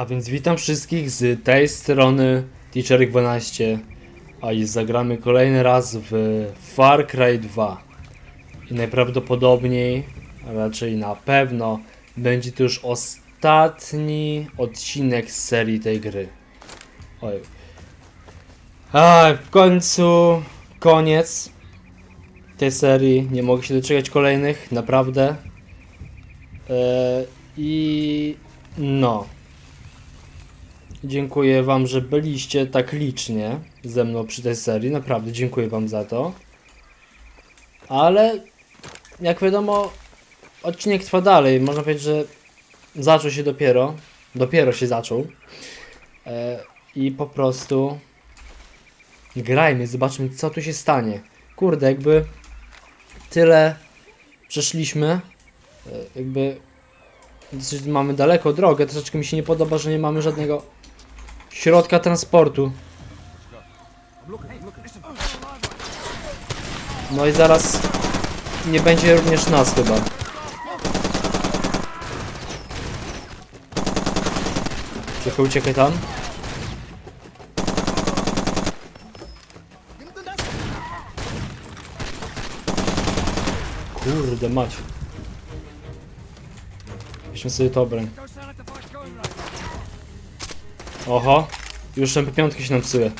A więc witam wszystkich z tej strony Teacherek12 A i zagramy kolejny raz w Far Cry 2 I najprawdopodobniej, a raczej na pewno Będzie to już ostatni odcinek z serii tej gry. Oj. A w końcu koniec tej serii. Nie mogę się doczekać kolejnych, naprawdę. Eee, I no Dziękuję Wam, że byliście tak licznie ze mną przy tej serii. Naprawdę dziękuję Wam za to. Ale jak wiadomo, odcinek trwa dalej. Można powiedzieć, że zaczął się dopiero. Dopiero się zaczął. E, I po prostu grajmy, zobaczmy co tu się stanie. Kurde, jakby tyle przeszliśmy. E, jakby mamy daleko drogę. Troszeczkę mi się nie podoba, że nie mamy żadnego środka transportu. No i zaraz nie będzie również nas chyba. Cicho, uciekaj tam. Kurde mać. Weźmy sobie to broń. Oho, już MP5 się nam psuje.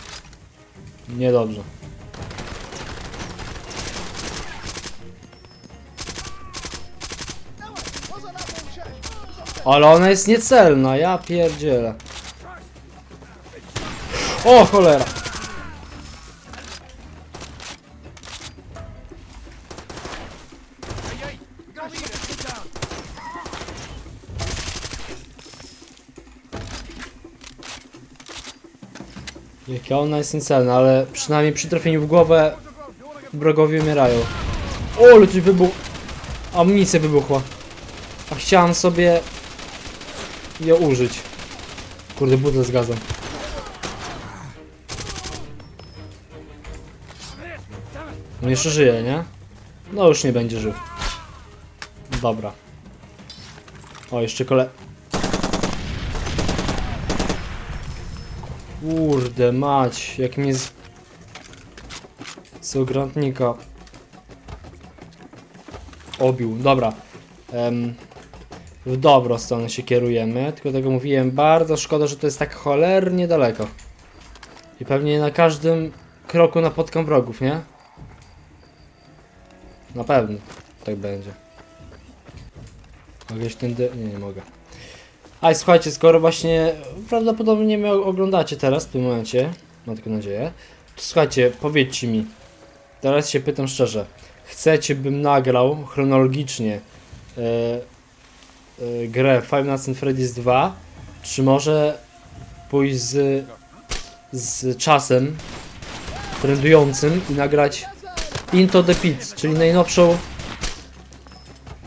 Niedobrze. Ale ona jest niecelna, ja pierdzielę. O cholera! Jaka ona jest niecelna, ale przynajmniej przy trafieniu w głowę wrogowie umierają. O, ale tu wybuch... Amunicja wybuchła. A chciałem sobie ją użyć. Kurde, butle zgadzam. On jeszcze żyje, nie? No już nie będzie żył. Dobra. O, jeszcze kole... Kurde mać, jak mnie z... z ograntnika obił. Dobra. W dobrą stronę się kierujemy, tylko tego mówiłem, bardzo szkoda, że to jest tak cholernie daleko. I pewnie na każdym kroku napotkam wrogów, nie? Na pewno tak będzie. Mogę iść tędy? Nie, nie mogę. A słuchajcie, skoro właśnie prawdopodobnie mnie oglądacie teraz w tym momencie, mam tylko nadzieję, to słuchajcie, powiedzcie mi, teraz się pytam szczerze, chcecie bym nagrał chronologicznie e, e, grę Five Nights at Freddy's 2, czy może pójść z, z czasem trendującym i nagrać Into the Pit, czyli najnowszą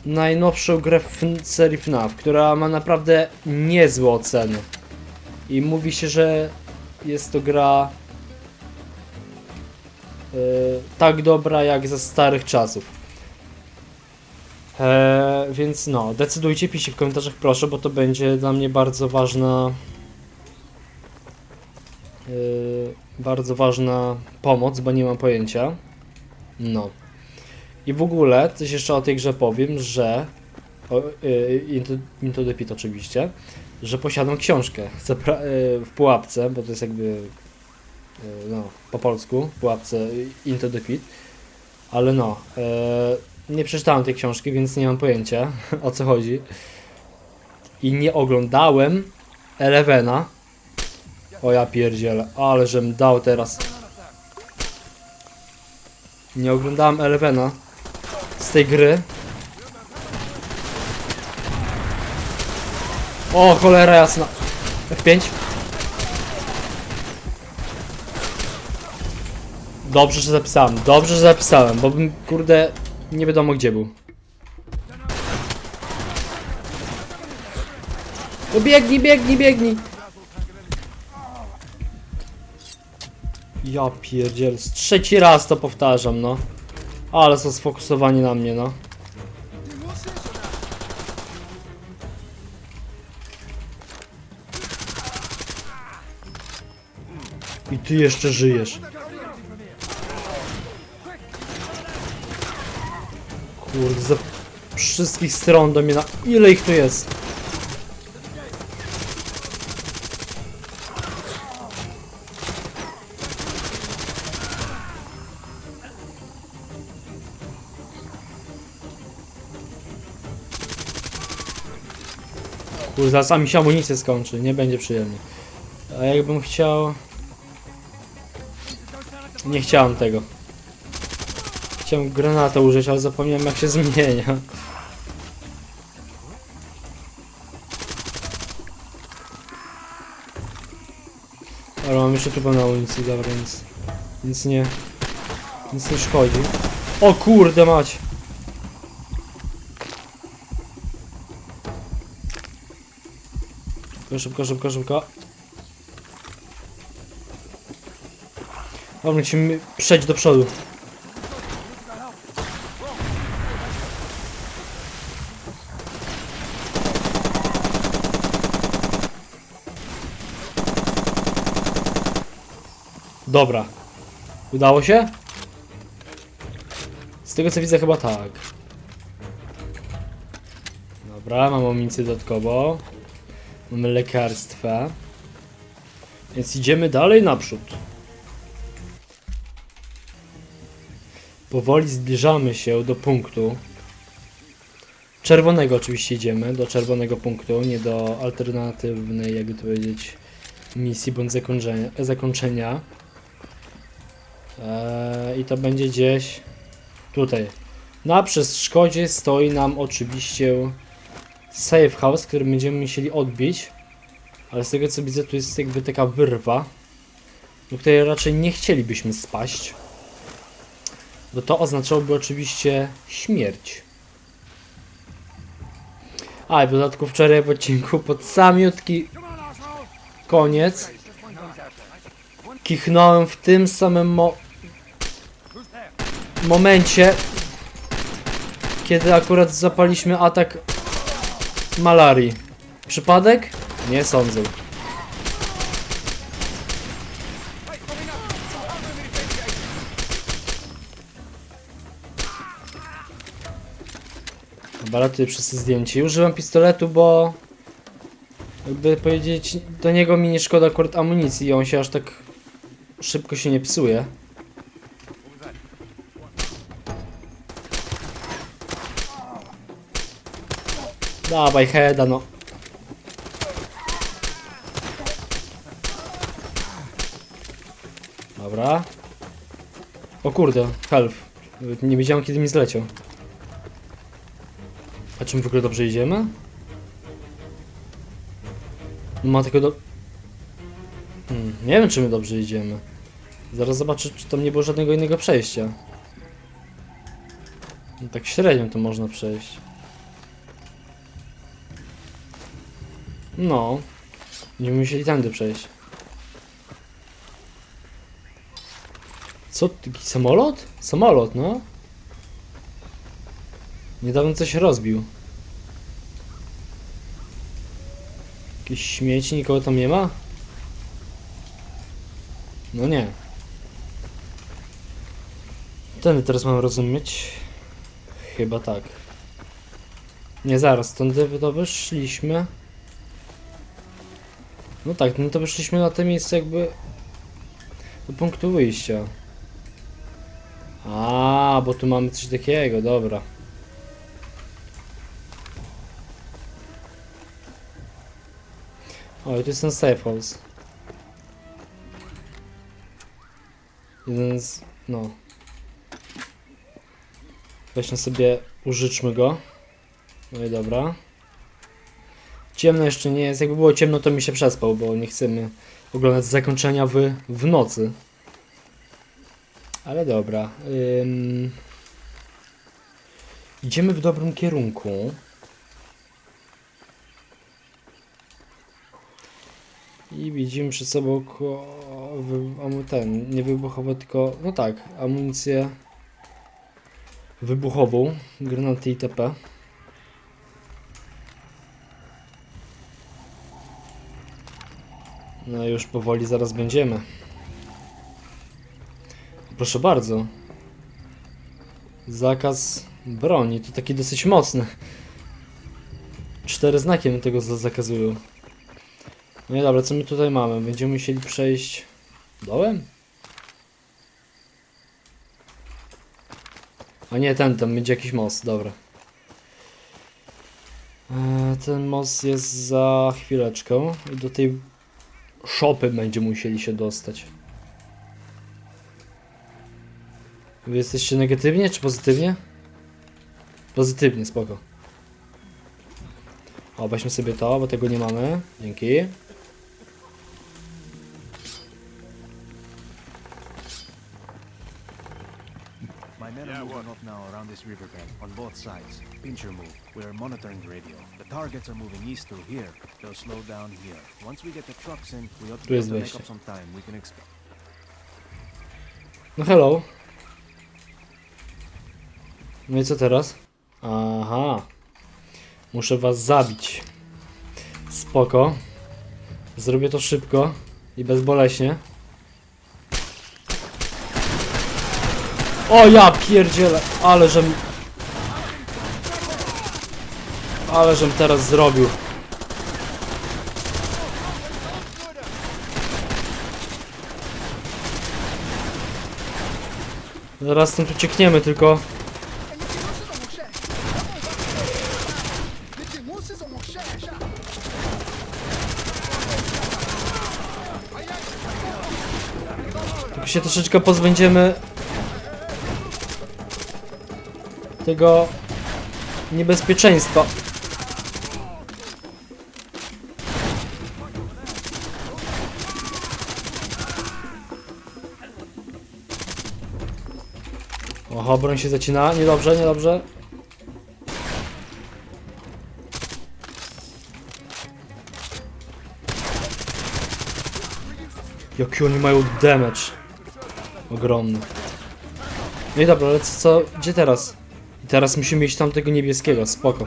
najnowszą grę w serii FNAF, która ma naprawdę niezłe oceny. I mówi się, że jest to gra e, tak dobra jak za starych czasów. E, więc no, decydujcie, piszcie w komentarzach proszę, bo to będzie dla mnie bardzo ważna e, bardzo ważna pomoc, bo nie mam pojęcia. No. I w ogóle, coś jeszcze o tej grze powiem, że o, y, Into, Into the Pit oczywiście, że posiadam książkę Zapra- y, w pułapce, bo to jest jakby y, no, po polsku, w pułapce Into the Pit, ale no, y, nie przeczytałem tej książki, więc nie mam pojęcia o co chodzi. I nie oglądałem Elevena. O ja pierdzielę, ale żem dał teraz. Nie oglądałem Elevena tej gry. O, cholera jasna. F5. Dobrze, że zapisałem. Dobrze, że zapisałem, bo bym, kurde, nie wiadomo gdzie był. No biegnij, biegnij, biegnij. Ja pierdziel, trzeci raz to powtarzam, no. Ale są sfokusowani na mnie, no. I ty jeszcze żyjesz. Kurde, ze wszystkich stron do mnie na... Ile ich tu jest? Kurde, zaraz mi się amunicję skończy, nie będzie przyjemnie. A jakbym chciał... Nie chciałem tego. Chciałem granatę użyć, ale zapomniałem jak się zmienia. Ale mam jeszcze tu na amunicji, dobra, nic... Nic nie... Nic nie szkodzi. O kurde mać! Szybko, szybko, szybko, szybko. Dobra, musimy przejść do przodu. Dobra. Udało się? Z tego co widzę chyba tak. Dobra, mam amunicję dodatkowo. Mamy lekarstwa. Więc idziemy dalej naprzód. Powoli zbliżamy się do punktu. Czerwonego oczywiście idziemy, do czerwonego punktu, nie do alternatywnej, jakby to powiedzieć, misji bądź zakończenia. zakończenia. Eee, I to będzie gdzieś tutaj. Na przeszkodzie stoi nam oczywiście safe house, który będziemy musieli odbić. Ale z tego co widzę, tu jest jakby taka wyrwa, do której raczej nie chcielibyśmy spaść. Bo to oznaczałoby oczywiście śmierć. A i w dodatku wczoraj w odcinku pod samiutki koniec kichnąłem w tym samym mo momencie, kiedy akurat zapaliśmy atak malarii. Przypadek? Nie sądzę. Tutaj wszyscy zdjęci. Używam pistoletu, bo jakby powiedzieć, do niego mi nie szkoda akurat amunicji i on się aż tak szybko się nie psuje. Dawaj, heada, no. Dobra. O kurde, help. Nie wiedziałem kiedy mi zleciał. A czym w ogóle dobrze idziemy? Ma tylko do... Hmm, nie wiem czy my dobrze idziemy. Zaraz zobaczę czy tam nie było żadnego innego przejścia. No, tak średnio to można przejść. No. Będziemy musieli tędy przejść. Co? Taki samolot? Samolot, no. Niedawno coś rozbił. Jakieś śmieci, nikogo tam nie ma? No nie. Ten teraz mam rozumieć. Chyba tak. Nie, zaraz, stąd to wyszliśmy. No tak, no to wyszliśmy na to miejsce jakby do punktu wyjścia. A, bo tu mamy coś takiego, dobra. O, i tu jest ten safe house. Jeden z... no. Weźmy sobie, użyczmy go. No i dobra. Ciemno jeszcze nie jest. Jakby było ciemno, to mi się przespał, bo nie chcemy oglądać zakończenia w, w nocy. Ale dobra. Ym... Idziemy w dobrym kierunku. I widzimy przed sobą ko... ten, nie wybuchowe, tylko, no tak, amunicję wybuchową, granaty itp. No już powoli zaraz będziemy. proszę bardzo. Zakaz broni, to taki dosyć mocny. Cztery znaki mi tego za- zakazują. No i dobra, co my tutaj mamy? Będziemy musieli przejść dołem? A nie, ten, tam będzie jakiś most, dobra. Eee, ten most jest za chwileczkę i do tej szopy będziemy musieli się dostać. Wy jesteście negatywnie czy pozytywnie? Pozytywnie, spoko. O, weźmy sobie to, bo tego nie mamy. Dzięki. This riverbed on both sides. Pincher move. We're monitoring the radio. The targets are moving east through here. They'll slow down here. Once we get the trucks in, we ought to Tu be jest to make wejście. up some time. We can expect. No hello. No i co teraz? Aha. Muszę was zabić. Spoko. Zrobię to szybko i bezboleśnie. O ja pierdzielę, ale żem... Ale żem teraz zrobił. Zaraz stąd uciekniemy, tylko... Tylko się troszeczkę pozbędziemy... Tego... Niebezpieczeństwa. Oho, broń się zacina. Niedobrze, niedobrze. Jaki oni mają damage. Ogromny. No i dobra, ale co, co gdzie teraz? Teraz musimy iść tam tego niebieskiego, spoko.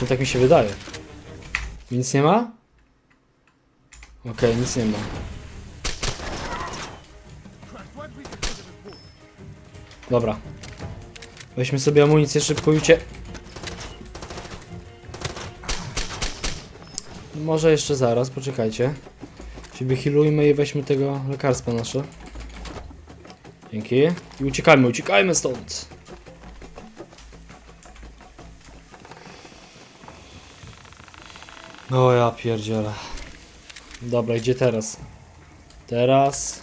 Że tak mi się wydaje. Nic nie ma? Okej, nic nie ma. Dobra. Weźmy sobie amunicję szybko i. Może jeszcze zaraz, poczekajcie. Siebie healujmy i weźmy tego lekarstwa nasze. Dzięki. I uciekajmy, uciekajmy stąd. O ja pierdzielę. Dobra, gdzie teraz? Teraz...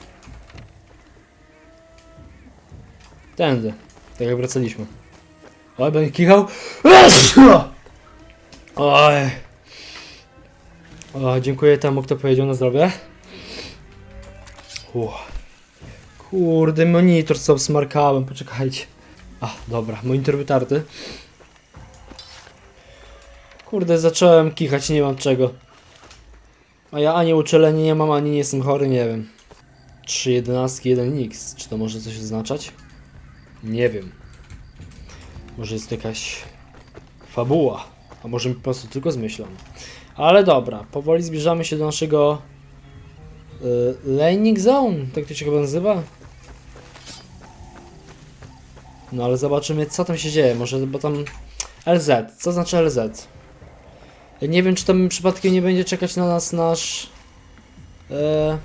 Tędy. Tak jak wracaliśmy. Oj, będę kichał. Oj. O, dziękuję temu, kto powiedział na zdrowie. Uff. Kurde, monitor co smarkałem, poczekajcie. A, dobra, monitor wytarty. Kurde, zacząłem kichać, nie mam czego. A ja ani uczulenia nie mam, ani nie jestem chory, nie wiem. 3 jedenastki, 1 x. Czy to może coś oznaczać? Nie wiem. Może jest jakaś fabuła, a może mi po prostu tylko zmyślam. Ale dobra, powoli zbliżamy się do naszego y, zone, tak to się chyba nazywa. No ale zobaczymy co tam się dzieje, może bo tam LZ, co znaczy LZ? Nie wiem czy tam przypadkiem nie będzie czekać na nas nasz e,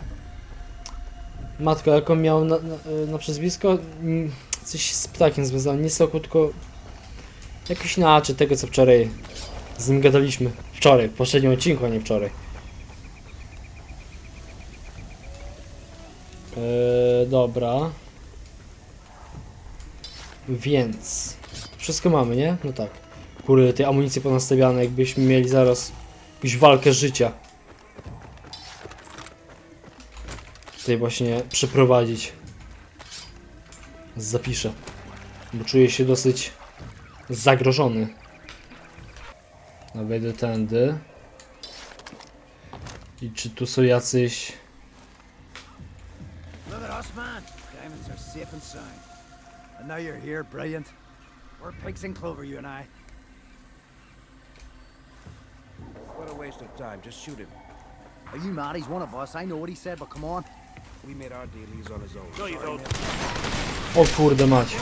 matko jaką miał na, na, na przezwisko Mm, coś z ptakiem związane, nie soku tylko jakoś inaczej tego co wczoraj z nim gadaliśmy. Wczoraj, w poprzednim odcinku, a nie wczoraj. Eee, dobra. Więc. Wszystko mamy, nie? No tak. Kurde, tej amunicji ponastawiane, jakbyśmy mieli zaraz jakąś walkę życia. Tutaj właśnie przeprowadzić. Zapiszę. Bo czuję się dosyć zagrożony. No wejdę tędy. I czy tu są jacyś... And now you're here, brilliant. We're pigs in clover, you and I. a waste of time. Just shoot him. Are you mad? He's one of us. I know what he said, but come on. We made our deal, he's on his own. No, you don't. O kurde mać.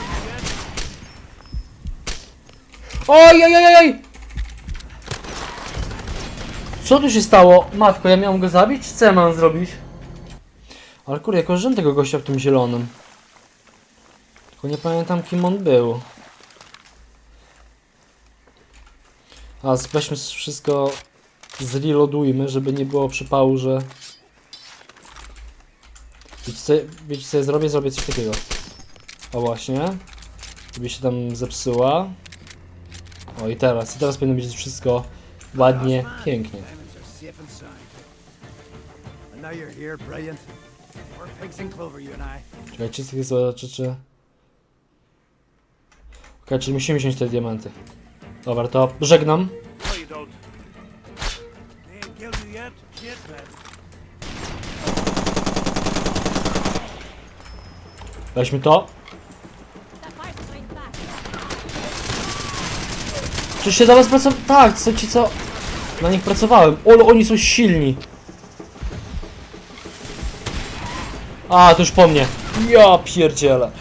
Oj, oj, oj, oj! Co tu się stało? Matko, ja miałem go zabić? Czy co ja mam zrobić? Ale kurde, jako żem tego gościa w tym zielonym. Tylko nie pamiętam kim on był. A weźmy wszystko zreloadujmy, żeby nie było przypału, że... Wiecie co, wiecie co ja zrobię? Zrobię coś takiego. O właśnie. Żeby się tam zepsuła. O i teraz, i teraz powinno być wszystko ładnie, pięknie. Czekajcie, tych zobaczę, czy... Okej, czyli musimy wziąć te diamenty. Dobra, to żegnam. Weźmy to. Czyż się dla was pracowałem? Tak, co ci co... Na nich pracowałem. Olo, oni są silni. A, to już po mnie. Ja pierdzielę.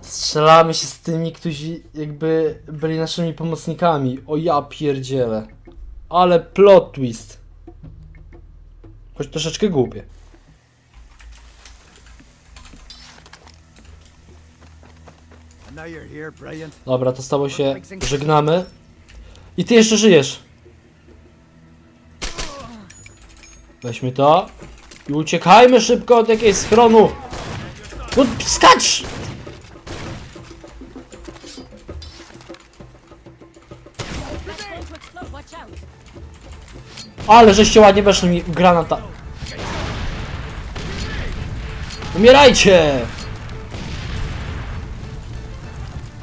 Strzelamy się z tymi, którzy jakby byli naszymi pomocnikami. O ja pierdzielę. Ale plot twist. Choć troszeczkę głupie. And now you're here, brilliant. Dobra, to stało się. Żegnamy. I ty jeszcze żyjesz. Weźmy to. I uciekajmy szybko od jakiejś schronu. No, skacz! Ale żeście ładnie weszli mi granata. Umierajcie!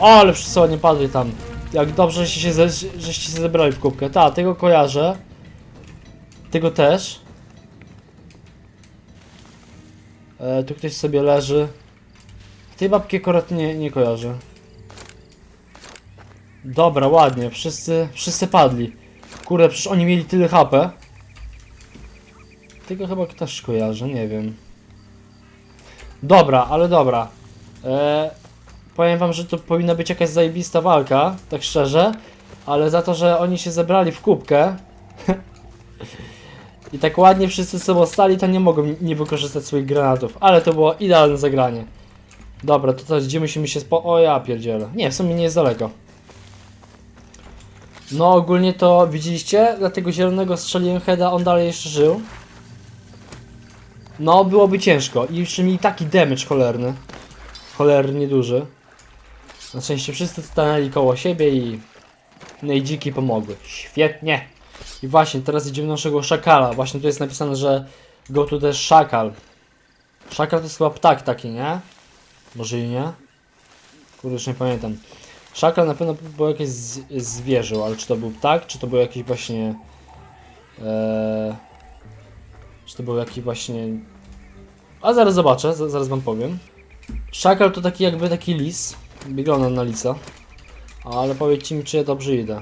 Ale wszyscy ładnie padli tam. Jak dobrze żeście się, ze, żeście się zebrali w kubkę. Ta, tego kojarzę. Tego też. E, tu ktoś sobie leży. Tej babki akurat nie, nie kojarzę. Dobra, ładnie. Wszyscy, wszyscy padli. Kurde, przecież oni mieli tyle HP. Tego chyba też kojarzę, nie wiem. Dobra, ale dobra. E, powiem wam, że to powinna być jakaś zajebista walka, tak szczerze. Ale za to, że oni się zebrali w kubkę i tak ładnie wszyscy sobą stali, to nie mogą nie wykorzystać swoich granatów. Ale to było idealne zagranie. Dobra, to teraz gdzie musimy się spo... O ja pierdzielę. Nie, w sumie nie jest daleko. No ogólnie to widzieliście, dlatego zielonego strzeliłem heada, on dalej jeszcze żył. No byłoby ciężko i jeszcze mieli taki damage cholerny. Cholernie duży. Na szczęście wszyscy stanęli koło siebie i no i dziki pomogły. Świetnie. I właśnie teraz idziemy do naszego szakala. Właśnie tu jest napisane, że go to the szakal. Szakal to jest chyba ptak taki, nie? Może i nie? Kurde, już nie pamiętam. Szakal na pewno było jakieś zwierzę, ale czy to był ptak, czy to był jakiś właśnie... E, czy to był jakiś właśnie... A zaraz zobaczę, za- zaraz wam powiem. Szakal to taki jakby taki lis. Wygląda na lisa. Ale powiedzcie mi, czy ja dobrze idę.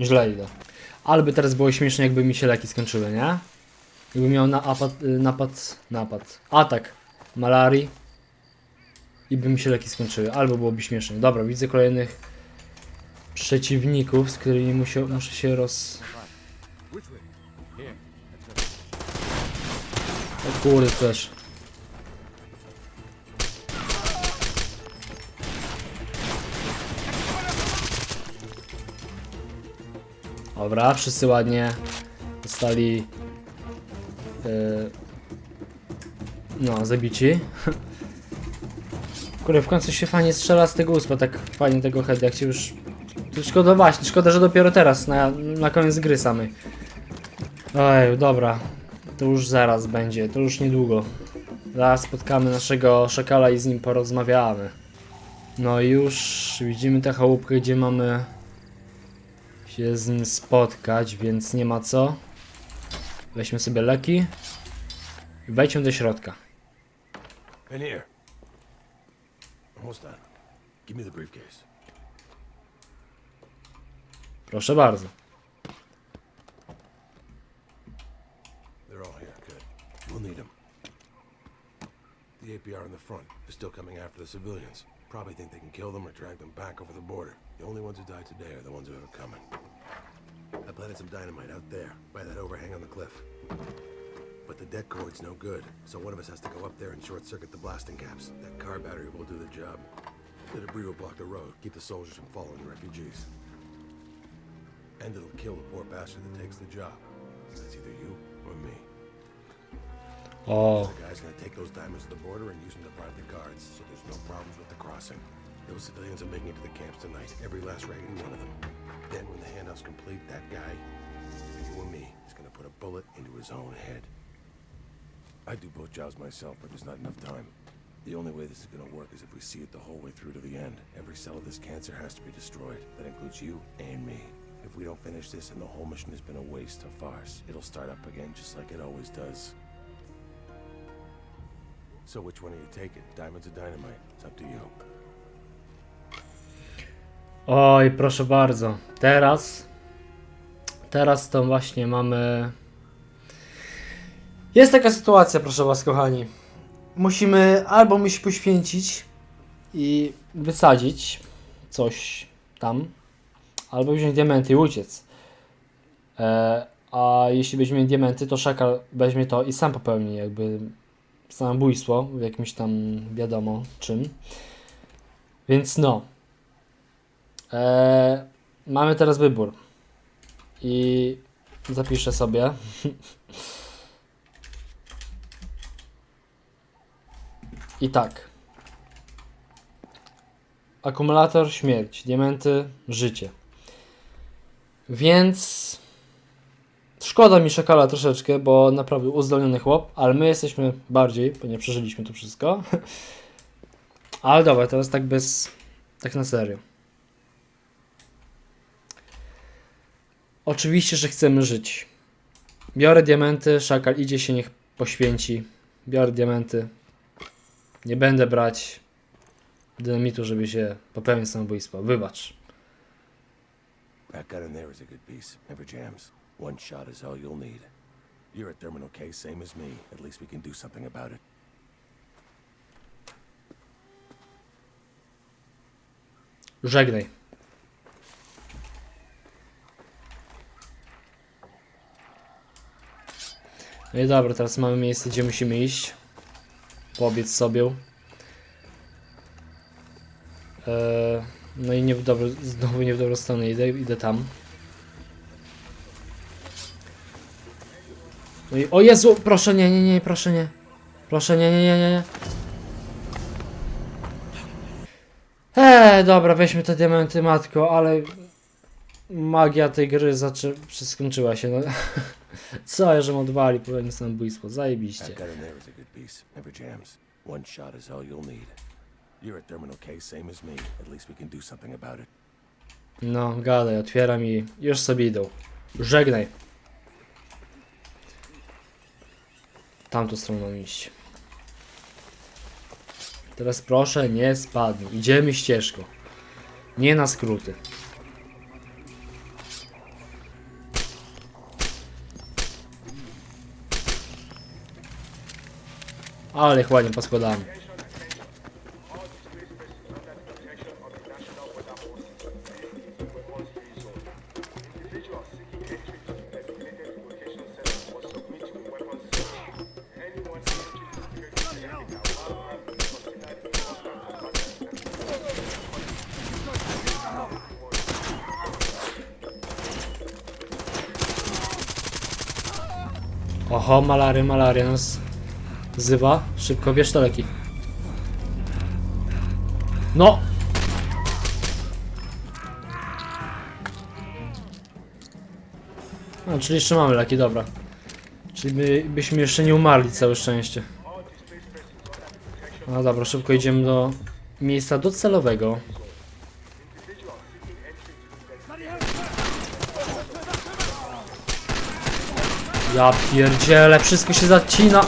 Źle idę. Ale by teraz było śmiesznie, jakby mi się leki skończyły, nie? Jakby miał na apad, y, napad, napad, atak malarii i by mi się leki skończyły. Albo byłoby śmiesznie. Dobra, widzę kolejnych przeciwników, z którymi muszę, muszę się roz... O kurde też. Dobra, wszyscy ładnie zostali yy, no, zabici. Kurde, w końcu się fajnie strzela z tego uspa, tak fajnie tego head, jak się już... Szkoda właśnie, szkoda, że dopiero teraz, na, na koniec gry samej. Oj, dobra. To już zaraz będzie, to już niedługo. Zaraz spotkamy naszego szakala i z nim porozmawiamy. No i już widzimy tę chałupkę, gdzie mamy się z nim spotkać, więc nie ma co. Weźmy sobie leki i wejdźmy do środka. In here. Almost done. Give me the briefcase. Proszę bardzo. We'll need them. The APR in the front is still coming after the civilians. Probably think they can kill them or drag them back over the border. The only ones who die today are the ones who it coming. I planted some dynamite out there, by that overhang on the cliff. But the deck cord's no good, so one of us has to go up there and short-circuit the blasting caps. That car battery will do the job. The debris will block the road, keep the soldiers from following the refugees. And it'll kill the poor bastard that takes the job. That's either you or me. O, The guy's gonna take those diamonds to the border and use them to bribe the guards, so there's no problems with the crossing. Those civilians are making it to the camps tonight, every last raggedy one of them. Then, when the handout's complete, that guy, you or me, is gonna put a bullet into his own head. I do both jobs myself, but there's not enough time. The only way this is gonna work is if we see it the whole way through to the end. Every cell of this cancer has to be destroyed. That includes you and me. If we don't finish this and the whole mission has been a waste, a farce, it'll start up again just like it always does. So which one are you taking? Diamonds or dynamite? It's up to you. oj, proszę bardzo. Teraz, teraz to właśnie mamy. Jest taka sytuacja, proszę Was, kochani. Musimy albo mi się poświęcić i wysadzić coś tam, albo wziąć diamenty i uciec. E, a jeśli weźmiemy diamenty, to szakal weźmie to i sam popełni jakby samobójstwo w jakimś tam wiadomo czym. Więc no. E, mamy teraz wybór. I zapiszę sobie. I tak. Akumulator śmierć, diamenty życie. Więc szkoda mi szakala troszeczkę, bo naprawdę uzdolniony chłop, ale my jesteśmy bardziej, bo nie przeżyliśmy to wszystko. Ale dobra, teraz tak bez. tak na serio. Oczywiście, że chcemy żyć. Biorę diamenty, szakal idzie się, niech poświęci. Biorę diamenty. Nie będę brać dynamitu, żeby się popełnić samobójstwo. Wybacz. That gun in there is a good piece. Never jams. One shot is all you'll need. You're a terminal case, same as me. At least we can do something about it. Żegnaj. No i dobra, teraz mamy miejsce, gdzie musimy iść. Pobiec sobie. Eee, no i nie w dobro, znowu nie w dobrą stronę idę, idę tam. No i, o Jezu, proszę nie, nie, nie, proszę nie. Proszę nie, nie, nie, nie, nie. Eee, dobra, weźmy te diamenty, matko, ale magia tej gry zaczę... skończyła się, no. Co, ja żem odwali, popełnię samobójstwo, zajebiście. One shot is all you'll need. You're a terminal case, same as me. At least we can do something about it. No, gadaj, otwieram i już sobie idą. Żegnaj. Tamtą stroną iść. Teraz proszę, nie spadnij. Idziemy ścieżką. Nie na skróty. Ale ładnie poskładamy. Oho, malaria, malaria nas wzywa. Szybko, bierz te leki. No! A, czyli jeszcze mamy leki, dobra. Czyli by, byśmy jeszcze nie umarli, całe szczęście. No dobra, szybko idziemy do miejsca docelowego. Ja pierdzielę, wszystko się zacina.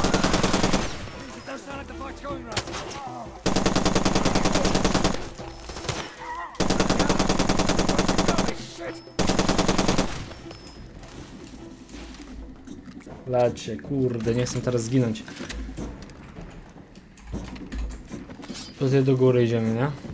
Lecie, kurde, nie chcę teraz zginąć. Tutaj do góry idziemy, nie?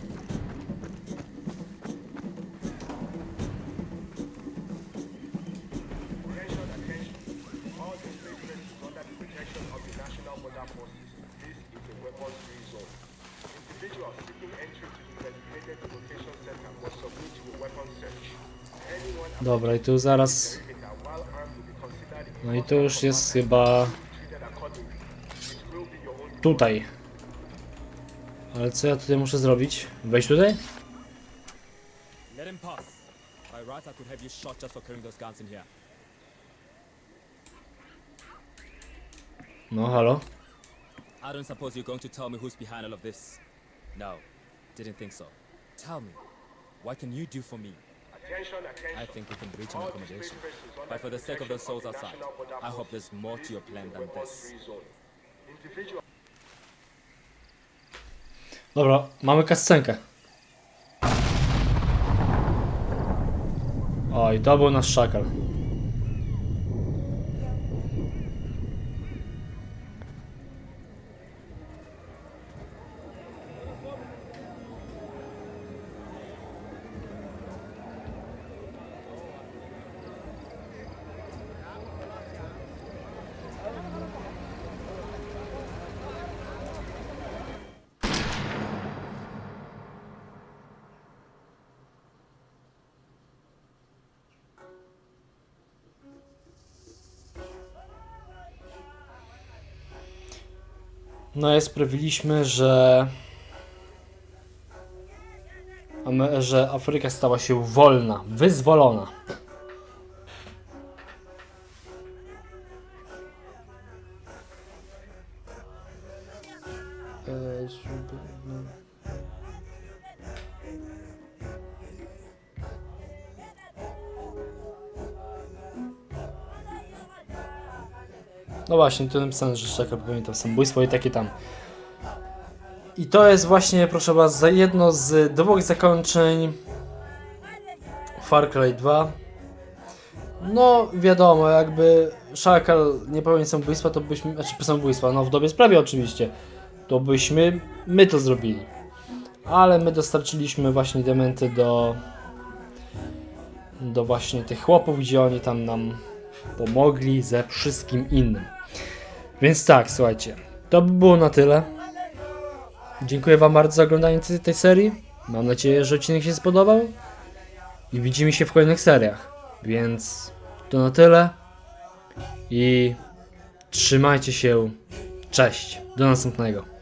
I tu zaraz... No i to już jest chyba... Tutaj. Ale co ja tutaj muszę zrobić? Wejść tutaj? No, halo? I don't suppose you're going to tell me who's behind all of this. No, didn't think so. Tell me, what can you do for me? I think we can reach an accommodation. But for the sake of the souls outside, I hope there's more to your plan than this. Dobra, mamy kascenkę. O, i to był nasz szakal. No i sprawiliśmy, że... Że Afryka stała się wolna, wyzwolona. Właśnie, tu napisane, że czeka, pamiętam, samobójstwo i takie tam. I to jest właśnie, proszę was, jedno z dwóch zakończeń Far Cry 2. No, wiadomo, jakby Szakal nie popełnił samobójstwa, to byśmy, znaczy samobójstwa, no w dobie sprawie oczywiście, to byśmy my to zrobili. Ale my dostarczyliśmy właśnie diamenty do do właśnie tych chłopów, gdzie oni tam nam pomogli ze wszystkim innym. Więc tak, słuchajcie, to by było na tyle. Dziękuję Wam bardzo za oglądanie tej, tej serii. Mam nadzieję, że odcinek się spodobał. I widzimy się w kolejnych seriach. Więc to na tyle. I trzymajcie się. Cześć. Do następnego.